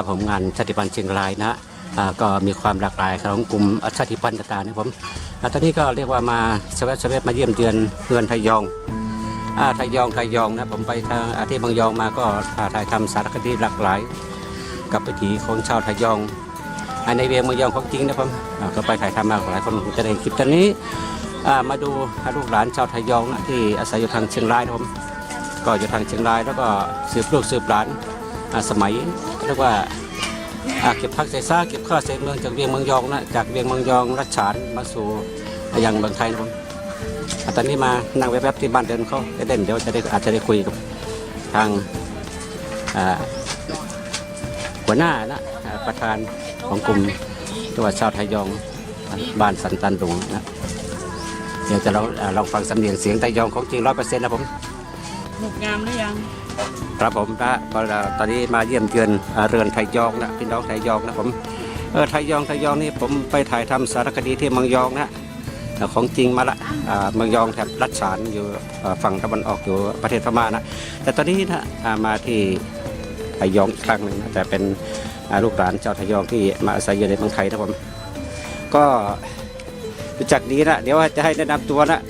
ครับผมงานชาติพันธุ์เชียงรายนะก็มีความหลากหลายของกลุ่มชาติพันธุ์ต่างๆนะครับผมตอนนี้ก็เรียกว่ามาสวัสดิ์มาเยี่ยมเยือนเฮือนไทยองไทยองไทยองนะผมไปทางอาที่บางยองมาก็ถ่ายทำสารคดีหลากหลาย กับวิถีของชาวไทยองอ่าในเวียงเมืองยองของจริงนะผมก็ไปถ่ายทำมาหลายคนคงจะได้เห็นคลิปตอนนี้มาดูลูกหลานชาวไทยองนะที่อาศัยอยู่ทางเชียงรายนะผมก็อยู่ทางเชียงรายแล้วก็สืบลูกสืบหลาน สมัยเรียกว่าอาเก็บพักเศษซากเก็บข้าวเศษเมืองจากเวียงเมืองยองนะจากเวียงเมืองยองรัชฉานมาสู่ยังเมืองไทยนะผมอ่าตอนนี้มานั่งแวบๆที่บ้านเดินเขาเด่นเดี๋ยวจะได้อาจจะได้คุยกับทางหัวหน้านะประธานของกลุ่มจัวชาวไทยยองบ้านสันตันดุงนะเดี๋ยวจะลองอ่าลองฟังสำเนียงเสียงไทยยองของจริงร้อยเปอร์เซ็นต์นะผมหนุกงามหรือยัง ครับผมนะตอนนี้มาเยี่ยมเยือนเรือนไทยยองนะพี่น้องไทยยองนะผมเออไทยยองไทยยองนี่ผมไปถ่ายทำสารคดีที่เมืองยองนะของจริงมาละอ่าเมืองยองแถบรัชฉานอยู่ฝั่งตะวันออกอยู่ประเทศพม่านะแต่ตอนนี้นะอ่ามาที่ไทยยองอีกครั้งหนึ่งนะแต่เป็นลูกหลานเจ้าไทยยองที่มาอาศัยอยู่ในเมืองไทยนะผมก็จักดีนะเดี๋ยวจะให้แนะนำตัวนะ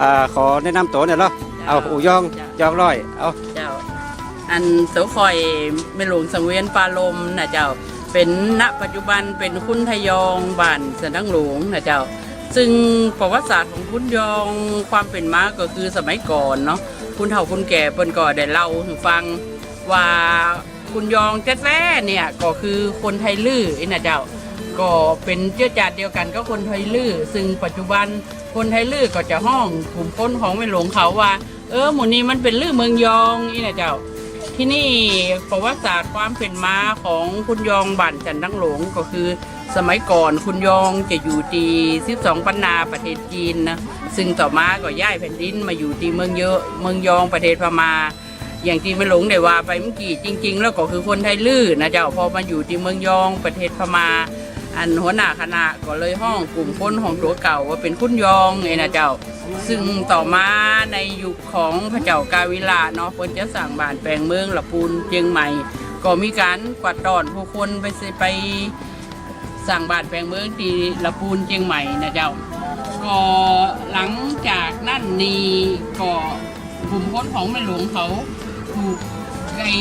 อ่าขอแนะนำตัวหน่อยเหรอเอาอูยองยองร้อยเอา อันเสาคอยเมหลวงสังเวียนปาลมนะเจ้าเป็นณปัจจุบันเป็นคุณทยองบ้านสันดังหลวงนะเจ้าซึ่งประวัติศาสตร์ของคุณยองความเป็นมาก็คือสมัยก่อนเนาะคุณเฒ่าคุณแก่เปิ้นก็ได้เล่าให้ฟังว่าคุณยองแท้ๆเนี่ยก็คือคนไทยลื้อไอ้นะเจ้าก็เป็นเชื้อชาติเดียวกันก็คนไทยลื้อซึ่งปัจจุบันคนไทยลื้อก็จะห้องกลุ่มคนของเมหลวงเขาว่า เออหมู่นี้มันเป็นลื้อเมืองยองนี่นะเจ้า ที่นี่ประวัติศาสตร์ความเป็นมาของคุณยองบ้านจันดังหลงก็คือ สมัยก่อนคุณยองจะอยู่ที่12ปันนาประเทศจีนนะซึ่งต่อมาก็ย้ายแผ่นดินมาอยู่ที่เมืองเยอะเมืองยองประเทศพม่าอย่างที่ไม่หลงได้ว่าไปเมื่อกี้จริง ๆ แล้วก็คือคนไทยลื้อนะเจ้าพอมาอยู่ที่เมืองยองประเทศพม่าอันหัวหน้าคณะก็เลยห้องกลุ่มคนของตัวเก่าว่าเป็นคุณยองไงนะเจ้า ซึ่งต่อมาในยุคของพระเจ้ากาวิลาเนาะเพิ่นจะสั่งบ้านแปลงเมืองละปูนเชียงใหม่ ก็มีการกวาดตอนผู้คนไปไปสั่งบ้านแปลงเมืองที่ละปูนเชียงใหม่นะเจ้าก็หลังจากนั่นนี่ก็กลุ่มคนของแม่หลวงเขาถูกไอ้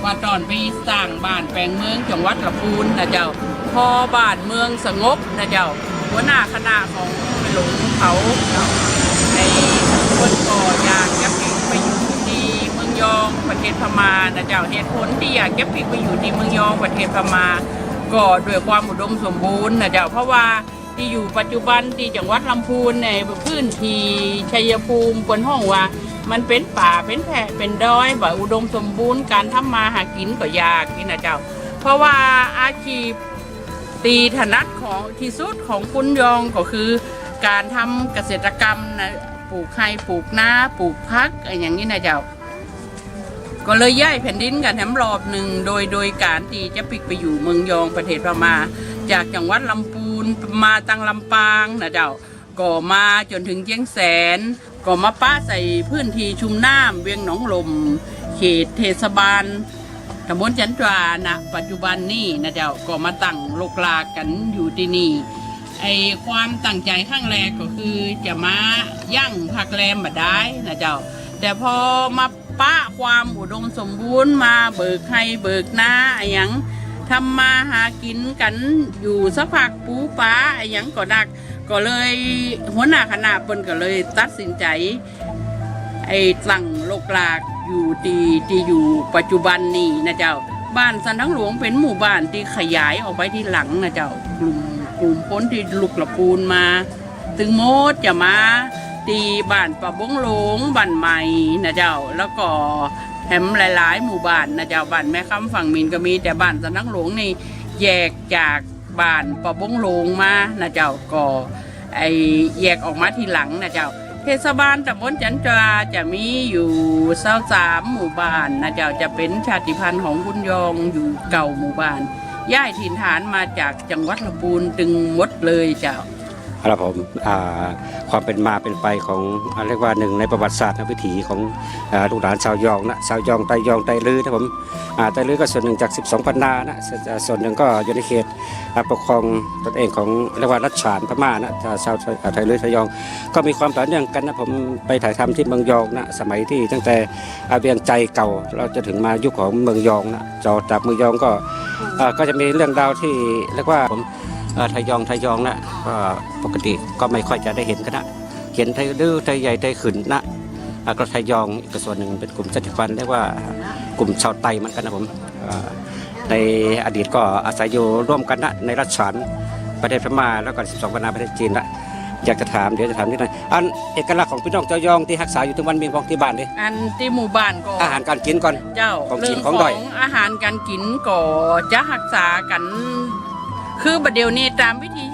กวาดตอนไปสร้างบ้านแปลงเมืองจังหวัดละปูนนะเจ้าพอบ้านเมืองสงบนะเจ้าหัวหน้าคณะของแม่หลวง เขาในคนก่ออยากจะปิกไปอยู่ที่เมืองยองประเทศพม่านะเจ้าเหตุผลที่อยากจะปิกไปอยู่ที่เมืองยองประเทศพม่าก็ด้วยความอุดมสมบูรณ์นะเจ้าเพราะว่าที่อยู่ปัจจุบันที่จังหวัดลำพูนในพื้นที่ชัยภูมิบนห้องว่า มันเป็นป่าเป็นแผ่เป็นดอยแบบอุดมสมบูรณ์การทำมาหากินก็ยากนี่นะเจ้า เพราะว่าอาชีพตีถนัดของที่สุดของคุณยองก็คือ การทำเกษตรกรรมนะปลูกไร่ปลูกนาปลูกพักอะไรอย่างนี้นะเจ้า ก็เลยย้ายแผ่นดินกันแถมรอบหนึ่งโดยโดยการที่จะปิกไปอยู่เมืองยองประเทศพม่าจากจังหวัดลำพูนมาตังลำปางนะเจ้าก็มาจนถึงเชียงแสนก็มาป้าใส่พื้นที่ชุมน้ำเวียงหนองลม เขตเทศบาลตำบลจันทรานะปัจจุบันนี่นะเจ้าก็มาตั้งโลกลากันอยู่ที่นี่ ไอความตั้งใจข้างแรกก็คือจะมายั่งพักแรมมาได้นะเจ้า แต่พอมาป้าความอุดมสมบูรณ์มาเบิกให้เบิกหน้าไอ้หยังทำมาหากินกันอยู่สักพักปูป้าไอ้หยังก็ดัก ก็เลยหัวหน้าคณะเปิ้นก็เลยตัดสินใจ ไอ้ตั้งโลกลากอยู่ที่ที่อยู่ปัจจุบันนี้นะเจ้า บ้านสันทั้งหลวงเป็นหมู่บ้านที่ขยายออกไปที่หลังนะเจ้ากลุ่ม กลุ่มคนที่ลุกละปูนมา ถึงโมดจะมาตีบ้านปะบงหลงบ้านใหม่นะเจ้า แล้วก็แถมหลาย ๆ หมู่บ้านนะเจ้าบ้านแม่คำฝั่งมินก็มีแต่บ้านสันทั้งหลวงนี่แยกจากบ้านปะบงหลงมานะเจ้าก็ไอแยกออกมาทีหลังนะเจ้าเทศบาลตำบลจันทราจะมีอยู่เศร้าสามหมู่บ้านนะเจ้าจะเป็นชาติพันธุ์ของคุณยองอยู่เก่าหมู่บ้าน ย้ายถิ่นฐานมาจากจังหวัดลำพูนตึงมดเลยเจ้า ครับผมความเป็นมาเป็นไปของเรียกว่าหนึ่งในประวัติศาสตร์วิถีของลูกหลานชาวยองนะชาวยองไตยองไตลือนะผมไตลือก็ส่วนหนึ่งจาก 12ปันนานะส่วนหนึ่งก็อยู่ในเขตปกครองตนเองของเรียกว่ารัชฉานพม่านะชาวไทยลือไทยยองก็มีความต่อเนื่องกันนะผมไปถ่ายทำที่เมืองยองนะสมัยที่ตั้งแต่อเวียงใจเก่าเราจะถึงมายุคของเมืองยองนะจอจากเมืองยองก็ก็จะมีเรื่องราวที่เรียกว่าผมไทยยองไทยยองนะก็ กติก็ไม่ค่อยจะได้เห็นกันนะเห็นไทยดื้อไทยใหญ่ไทยขืนนะอะก็ไทยยองอีกส่วนหนึ่งเป็นกลุ่มชาติพันธุ์เรียกว่ากลุ่มชาวไตเหมือนกันนะผมเอ่อในอดีตก็อาศัยอยู่ร่วมกันนะในรัชฉานประเทศพม่าแล้วก็ 12ปันนาประเทศจีนละอยากจะถามเดี๋ยวจะถามนิดหน่อยอันเอกลักษณ์ของพี่น้องเจ้ายองที่รักษาอยู่ถึงวันมีของที่บ้านดิอันที่หมู่บ้านก็อาหารการกินก่อนเจ้าของกินเรื่องของขด้ออยงอาหารการกินก็จะรักษากัน คือบัดเดี๋ยวนี้ตามวิถีช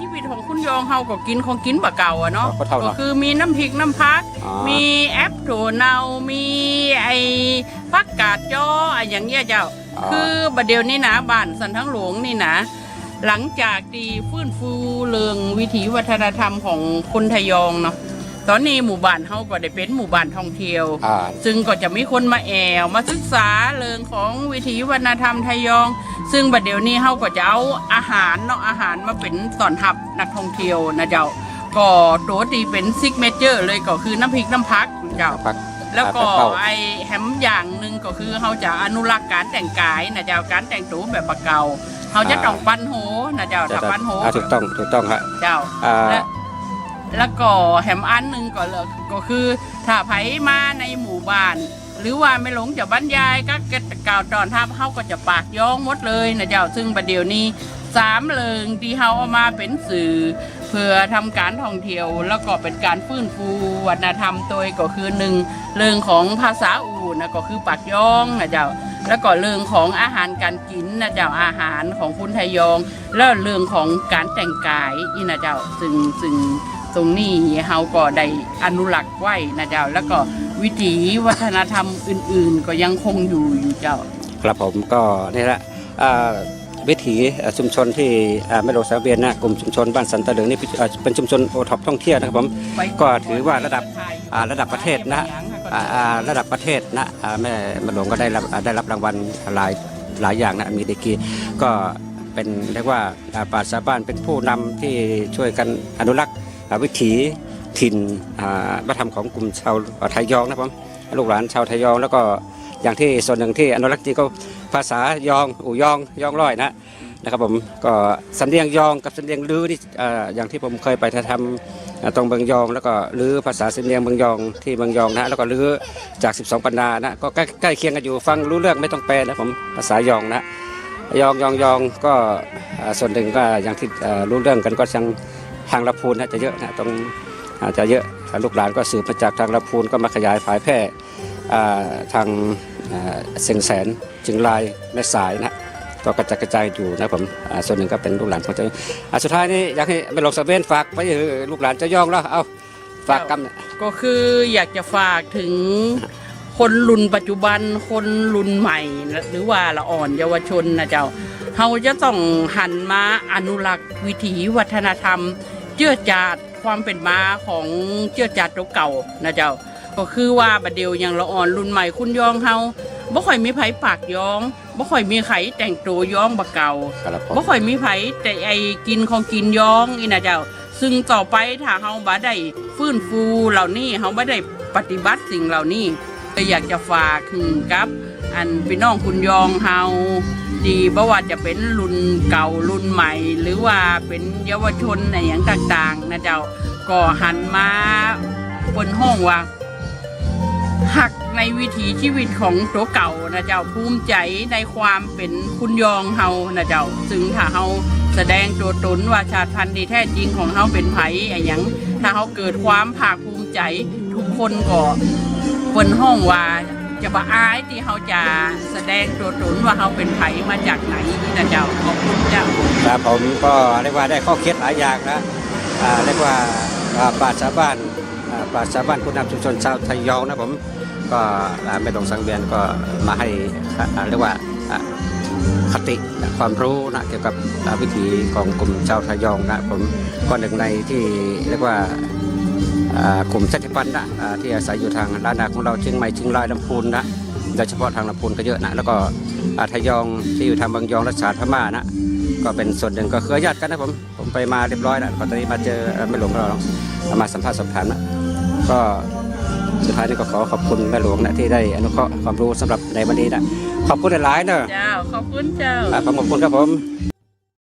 ีวิตของคุณ ยองเฮาก็กินของกินบะเก่าอะเนาะก็เท่าเนาะคือมีน้ำพริกน้ำพัก อ๋อ มีแอปโถเนามีไอ้ผักกาดจ้อไอ้อย่างเงี้ยเจ้า อ๋อ คือบัดเดี๋ยวนี้นะบ้านสันทั้งหลวงนี่นะ หลังจากที่ฟื้นฟูเรื่องวิถีวัฒนธรรมของคนไทยองเนาะ ตอนนี้หมู่บ้านเฮาก็ได้เป็นหมู่บ้านท่องเที่ยว อ่า ซึ่งก็จะมีคนมาแอวมาศึกษาเรื่องของวิถีวัฒนธรรมไทยยอง ซึ่งบัดเดี๋ยวนี้เฮาก็จะเอาอาหารเนาะอาหารมาเป็นตอนทับนักท่องเที่ยวนะเจ้าก็ตัวที่เป็นซิกเมเจอร์เลยก็คือน้ำพริกน้ำพักเจ้า พักแล้วก็อ่าเป็นเป้าไอแฮมอย่างหนึ่งก็คือเขาจะอนุรักษ์การแต่งกายนะเจ้าการแต่งตัวแบบปะเก่าเขาจะต้องปั้นโหนะเจ้าถ้าปั้นโหอ่าถูกต้องถูกต้องฮะเจ้า อ่าและ แล้วก็แฮมอันหนึ่งก็เลยก็คือถ้าไผมาในหมู่บ้าน หรือว่าไม่หลงจะบรรยายก็กล่าวตอนทับเขาก็จะปากย้องหมดเลยนะเจ้าซึ่งประเดี๋ยวนี้สามเลิงที่เขาเอามาเป็นสื่อ เพื่อทำการท่องเที่ยว แล้วก็เป็นการฟื้นฟูวัฒนธรรมตัวก็คือหนึ่งเรื่องของภาษาอูนะก็คือปากย้องนะเจ้าแล้วก็เรื่องของอาหารการกินนะเจ้าอาหารของคุณไทยอง แล้วเรื่องของการแต่งกายอีนะเจ้าซึ่งซึ่ง ตรงนี้เฮาก็ได้อนุรักษ์ไว้นะเจ้า แล้วก็วิถีวัฒนธรรมอื่น ๆ ก็ยังคงอยู่อยู่เจ้า ครับผมก็นี่แหละวิถีชุมชนที่แม่โลสาเวียนนะกลุ่มชุมชนบ้านสันตะเหลืองนี่เป็นชุมชนโอท็อปท่องเที่ยวนะครับผมก็ถือว่าระดับระดับประเทศนะระดับประเทศนะแม่แม่หลวงก็ได้รับได้รับรางวัลหลายหลายอย่างนะมีดีกีก็เป็นเรียกว่าอ่าปราชาวบ้านเป็นผู้นำที่ช่วยกันอนุรักษ์ วิถีถิ่นวัฒนธรรมของกลุ่มชาวไทยยองนะครับผมลูกหลานชาวไทยยอง แล้วก็อย่างที่ส่วนหนึ่งที่อนุรักษ์จริงก็ภาษายองอู่ยองยองร้อยนะนะครับผมก็สำเนียงยองกับสำเนียงลือที่อย่างที่ผมเคยไปถ่ายทำตรงเมืองยอง แล้วก็ลือภาษาสำเนียงเมืองยองที่เมืองยองนะแล้วก็ลือจาก 12 ปันนานะก็ใกล้ใกล้เคียงกันอยู่ฟังรู้เรื่องไม่ต้องแปลนะผมภาษายองนะยองยองยองก็ส่วนหนึ่งก็อย่างที่รู้เรื่องกันก็ทาง ทางลำพูนนะจะเยอะนะตรงอาจจะเยอะลูกหลานก็สืบมาจากทางลำพูนก็มาขยายผายแพร่ทางเสียงแสนจึงลายแม่สายนะก็กระจายกระจายอยู่นะผมอ่าส่วนหนึ่งก็เป็นลูกหลานของเจ้าอ่าสุดท้ายนี้อยากให้ไปลงสเวนฝากไปลูกหลานเจ้าย่องแล้วเอาฝากกำเนี่ยก็คืออยากจะฝากถึงคนรุ่นปัจจุบันคนรุ่นใหม่ หรือว่าละอ่อนเยาวชนนะเจ้าเราจะต้องหันมาอนุรักษ์วิถีวัฒนธรรม เจื้อจาดความเป็นมาของเจื้อจาดตัวเก่านะเจ้า ก็คือว่าบัดเดียวอย่างละอ่อนรุ่นใหม่คุณยองเฮาบ่ค่อยมีไผปากยองบ่ค่อยมีไผแต่งตัวย้องบะเก่าครับผม บ่ค่อยมีไผแต่ไอ้กินของกินย้องอีนะเจ้า ซึ่งต่อไปถ้าเฮาบ่ได้ฟื้นฟูเหล่านี้เฮาบ่ได้ปฏิบัติสิ่งเหล่านี้ก็อยากจะฝากถึงกับ อันพี่น้องคุณยองเฮา ดีบ่ว่าจะเป็นรุ่นเก่ารุ่นใหม่ หรือว่าเป็นเยาวชนในอย่างต่างๆ นะเจ้าก็หันมาบนห้องว่าหักในวิถีชีวิตของตัวเก่านะเจ้าภูมิใจในความเป็นคุณยองเฮานะเจ้าซึ่งถ้าเฮาแสดงตัวตนว่าชาติพันธุ์ที่แท้จริงของเฮาเป็นไผอะไรหยังถ้าเฮาเกิดความภาคภูมิใจทุกคนก็เปินห้องว่า จะบะอายที่เฮาจะแสดงตัวตนว่าเฮาเป็นไผมาจากไหนนะเจ้าขอบคุณเจ้าครับผมก็เรียกว่าได้ข้อคิดหลายอย่างนะอ่าเรียกว่าอ่าชาวบ้านอ่าชาวบ้านผู้นำชุมชนชาวไทยยองนะผมก็อ่าแม่ดงสังเวียนก็มาให้เรียกว่าคติความรู้นะเกี่ยวกับวิถีของกลุ่มชาวไทยองนะผมก็หนึ่งในที่เรียกว่า กลุ่มชาติพันธุ์นะอ่าที่อาศัยอยู่ทางล้านนาของเราเชียงใหม่เชียงรายลำพูนนะโดยเฉพาะทางลำพูนก็เยอะนะแล้วก็อ่าไทยองที่อยู่ทางบางยองรัชฉานพม่านะก็เป็นส่วนหนึ่งก็เครือญาติกันนะผมผมไปมาเรียบร้อยแล้วก็ตอนนี้มาเจอเอ่อแม่หลวงของเราเอามาสัมภาษณ์สอบถามนะก็สุดท้ายนี้ก็ขอขอบคุณแม่หลวงนะที่ได้อนุเคราะห์ความรู้สำหรับในวันนี้นะขอบคุณหลายๆเนอะเจ้าขอบคุณเจ้าอ่าขอบคุณครับผม